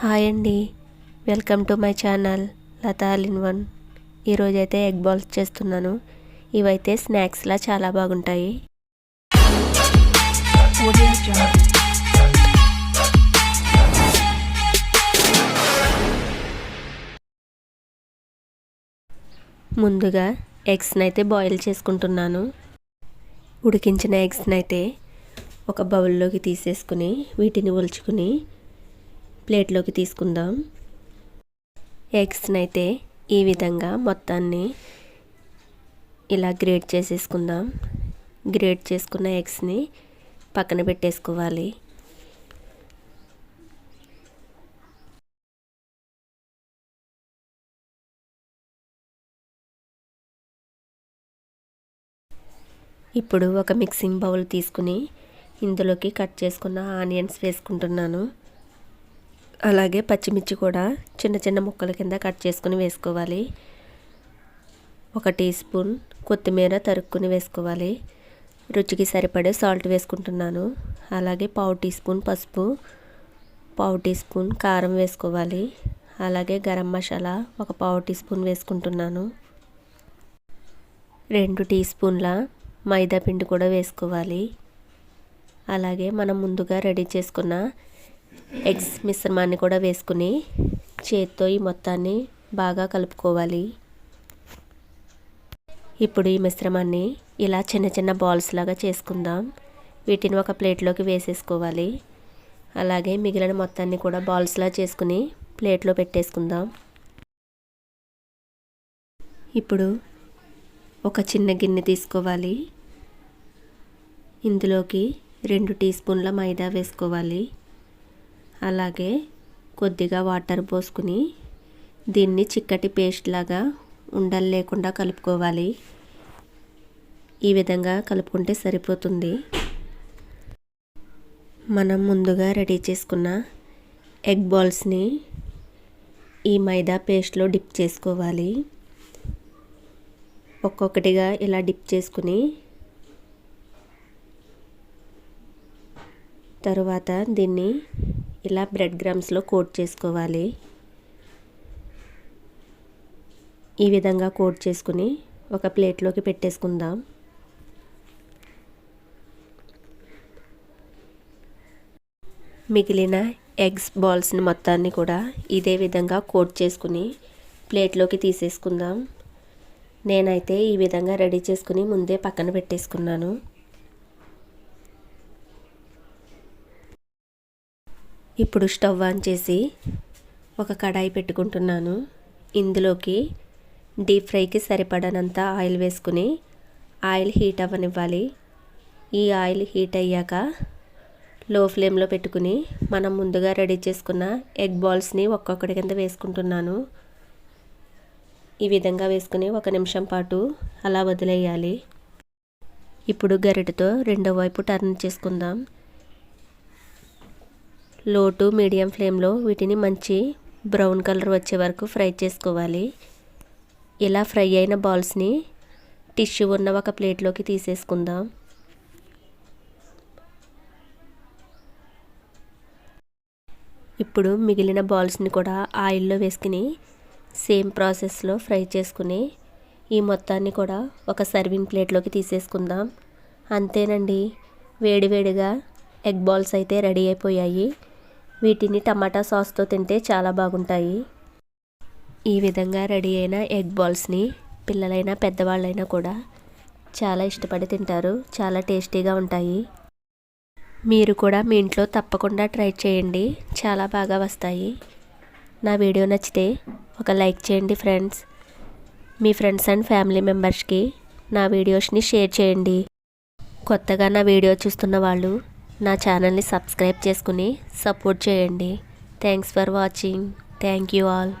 Hi అండి. Welcome to my channel Latha in one. ఈరోజైతే egg balls చేస్తున్నాను. ఇవైతే స్నాక్స్లా చాలా బాగుంటాయి. ముందుగా ఎగ్స్ని అయితే బాయిల్ చేసుకుంటున్నాను. ఉడికించిన ఎగ్స్ని అయితే ఒక బౌల్లోకి తీసేసుకుని వీటిని ఒలుచుకుని ప్లేట్లోకి తీసుకుందాం. ఎగ్స్ని అయితే ఈ విధంగా మొత్తాన్ని ఇలా గ్రేట్ చేసేసుకుందాం. గ్రేట్ చేసుకున్న ఎగ్స్ని పక్కన పెట్టేసుకోవాలి. ఇప్పుడు ఒక మిక్సింగ్ బౌల్ తీసుకుని ఇందులోకి కట్ చేసుకున్న ఆనియన్స్ వేసుకుంటున్నాను. అలాగే పచ్చిమిర్చి కూడా చిన్న చిన్న ముక్కల కింద కట్ చేసుకుని వేసుకోవాలి. ఒక టీ స్పూన్ కొత్తిమీర తరుక్కుని వేసుకోవాలి. రుచికి సరిపడే సాల్ట్ వేసుకుంటున్నాను. అలాగే పావు టీ స్పూన్ పసుపు పావు టీ స్పూన్ కారం వేసుకోవాలి. అలాగే గరం మసాలా ఒక పావు టీ స్పూన్ వేసుకుంటున్నాను. రెండు టీ స్పూన్ల మైదా పిండి కూడా వేసుకోవాలి. అలాగే మనం ముందుగా రెడీ చేసుకున్న ఎగ్స్ మిశ్రమాన్ని కూడా వేసుకుని చేత్తో ఈ మొత్తాన్ని బాగా కలుపుకోవాలి. ఇప్పుడు ఈ మిశ్రమాన్ని ఇలా చిన్న చిన్న బాల్స్ లాగా చేసుకుందాం. వీటిని ఒక ప్లేట్లోకి వేసేసుకోవాలి. అలాగే మిగిలిన మొత్తాన్ని కూడా బాల్స్లా చేసుకుని ప్లేట్లో పెట్టేసుకుందాం. ఇప్పుడు ఒక చిన్న గిన్నె తీసుకోవాలి. ఇందులోకి రెండు టీ స్పూన్ల మైదా వేసుకోవాలి. అలాగే కొద్దిగా వాటర్ పోసుకుని దీన్ని చిక్కటి పేస్ట్ లాగా ఉండలు లేకుండా కలుపుకోవాలి. ఈ విధంగా కలుపుకుంటే సరిపోతుంది. మనం ముందుగా రెడీ చేసుకున్న ఎగ్ బాల్స్ని ఈ మైదా పేస్ట్లో డిప్ చేసుకోవాలి. ఒక్కొక్కటిగా ఇలా డిప్ చేసుకుని తరువాత దీన్ని ఇలా బ్రెడ్ గ్రామ్స్లో కోట్ చేసుకోవాలి. ఈ విధంగా కోట్ చేసుకుని ఒక ప్లేట్లోకి పెట్టేసుకుందాం. మిగిలిన ఎగ్స్ బాల్స్ని మొత్తాన్ని కూడా ఇదే విధంగా కోట్ చేసుకుని ప్లేట్లోకి తీసేసుకుందాం. నేనైతే ఈ విధంగా రెడీ చేసుకుని ముందే పక్కన పెట్టేసుకున్నాను. ఇప్పుడు స్టవ్ ఆన్ చేసి ఒక కడాయి పెట్టుకుంటున్నాను. ఇందులోకి డీప్ ఫ్రైకి సరిపడనంత ఆయిల్ వేసుకుని ఆయిల్ హీట్ అవ్వనివ్వాలి. ఈ ఆయిల్ హీట్ అయ్యాక లో ఫ్లేమ్లో పెట్టుకుని మనం ముందుగా రెడీ చేసుకున్న ఎగ్ బాల్స్ని ఒక్కొక్కటి కింద వేసుకుంటున్నాను. ఈ విధంగా వేసుకుని ఒక నిమిషం పాటు అలా వదిలేయాలి. ఇప్పుడు గరిటతో రెండో వైపు టర్న్ చేసుకుందాం. లో టు మీడియం ఫ్లేమ్లో వీటిని మంచి బ్రౌన్ కలర్ వచ్చే వరకు ఫ్రై చేసుకోవాలి. ఇలా ఫ్రై అయిన బాల్స్ని టిష్యూ ఉన్న ఒక ప్లేట్లోకి తీసేసుకుందాం. ఇప్పుడు మిగిలిన బాల్స్ని కూడా ఆయిల్లో వేసుకుని సేమ్ ప్రాసెస్లో ఫ్రై చేసుకుని ఈ మొత్తాన్ని కూడా ఒక సర్వింగ్ ప్లేట్లోకి తీసేసుకుందాం. అంతేనండి. వేడివేడిగా ఎగ్ బాల్స్ అయితే రెడీ అయిపోయాయి. వీటిని టమాటా సాస్తో తింటే చాలా బాగుంటాయి. ఈ విధంగా రెడీ అయిన ఎగ్ బాల్స్ని పిల్లలైనా పెద్దవాళ్ళైనా కూడా చాలా ఇష్టపడి తింటారు. చాలా టేస్టీగా ఉంటాయి. మీరు కూడా మీ ఇంట్లో తప్పకుండా ట్రై చేయండి. చాలా బాగా వస్తాయి. నా వీడియో నచ్చితే ఒక లైక్ చేయండి ఫ్రెండ్స్. మీ ఫ్రెండ్స్ అండ్ ఫ్యామిలీ మెంబర్స్కి నా వీడియోస్ని షేర్ చేయండి. కొత్తగా నా వీడియో చూస్తున్న వాళ్ళు నా ఛానల్ని సబ్స్క్రైబ్ చేసుకుని సపోర్ట్ చేయండి. Thanks for watching thank you all